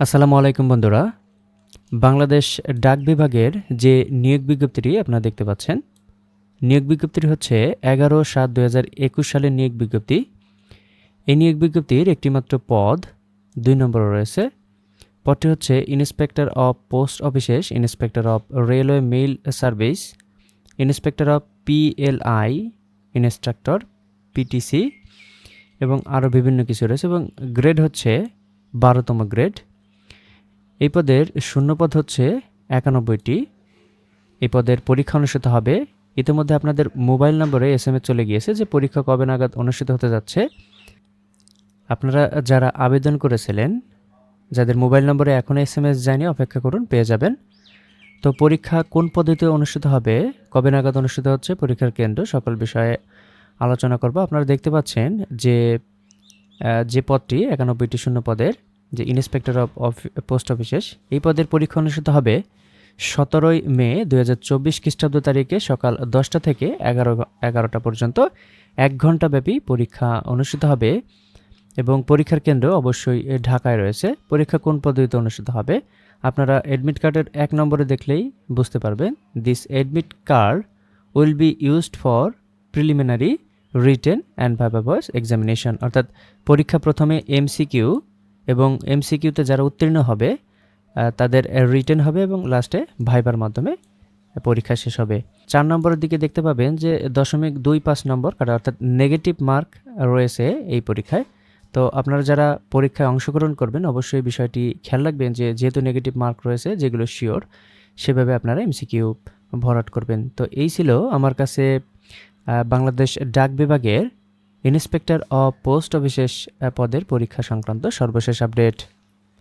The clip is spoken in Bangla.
আসসালামু আলাইকুম বন্ধুরা। বাংলাদেশ ডাক বিভাগের যে নিয়োগ বিজ্ঞপ্তিটি আপনারা দেখতে পাচ্ছেন, নিয়োগ বিজ্ঞপ্তিটি হচ্ছে এগারো সাত দু সালের নিয়োগ বিজ্ঞপ্তি। এই নিয়োগ বিজ্ঞপ্তির একটিমাত্র পদ দুই নম্বর রয়েছে। পদটি হচ্ছে inspector of post offices inspector of railway mail service inspector of PLI instructor PTC এবং আরও বিভিন্ন কিছু রয়েছে এবং গ্রেড হচ্ছে বারোতম গ্রেড এই পদের শূন্যপদ হচ্ছে একানব্বইটি। এই পদের পরীক্ষা অনুষ্ঠিত হবে। ইতিমধ্যে আপনাদের মোবাইল নম্বরে এস চলে গিয়েছে যে পরীক্ষা কবে নাগাদ অনুষ্ঠিত হতে যাচ্ছে। আপনারা যারা আবেদন করেছিলেন, যাদের মোবাইল নম্বরে এখনও এস এম এস যায়নি, অপেক্ষা করুন, পেয়ে যাবেন। তো পরীক্ষা কোন পদ্ধতিতে অনুষ্ঠিত হবে, কবে নাগাদ অনুষ্ঠিত হচ্ছে, পরীক্ষার কেন্দ্র, সকল বিষয়ে আলোচনা করব। আপনারা দেখতে পাচ্ছেন যে যে পদটি একানব্বইটি শূন্য পদের যে ইন্সপেক্টর অফ পোস্ট অফিসেস এই পদের পরীক্ষা অনুষ্ঠিত হবে সতেরোই মে দু হাজার চব্বিশ খ্রিস্টাব্দ তারিখে সকাল দশটা থেকে এগারো, এগারোটা পর্যন্ত। এক ঘণ্টা ব্যাপী পরীক্ষা অনুষ্ঠিত হবে এবং পরীক্ষার কেন্দ্র অবশ্যই ঢাকায় রয়েছে। পরীক্ষা কোন পদ্ধতিতে অনুষ্ঠিত হবে? আপনারা অ্যাডমিট কার্ডের এক নম্বরে দেখলেই বুঝতে পারবেন। This admit card will be used for preliminary written and viva voce examination অর্থাৎ পরীক্ষা প্রথমে এমসিকিউ এবং এমসিকিউতে যারা উত্তীর্ণ হবে তাদের রিটেন হবে এবং লাস্টে ভাইবার মাধ্যমে পরীক্ষা শেষ হবে। চার নম্বরের দিকে দেখতে পাবেন যে দশমিক দুই পাঁচ নম্বর কাটা, অর্থাৎ নেগেটিভ মার্ক রয়েছে এই পরীক্ষায়। তো আপনারা যারা পরীক্ষায় অংশগ্রহণ করবেন, অবশ্যই বিষয়টি খেয়াল রাখবেন যে যেহেতু নেগেটিভ মার্ক রয়েছে, যেগুলো শিওর সেভাবে আপনারা এমসিকিউ ভরাট করবেন। তো এই ছিল আমার কাছে বাংলাদেশ ডাক বিভাগের ইন্সপেক্টর অফ পোস্ট অফিসের পদের পরীক্ষা সংক্রান্ত সর্বশেষ আপডেট।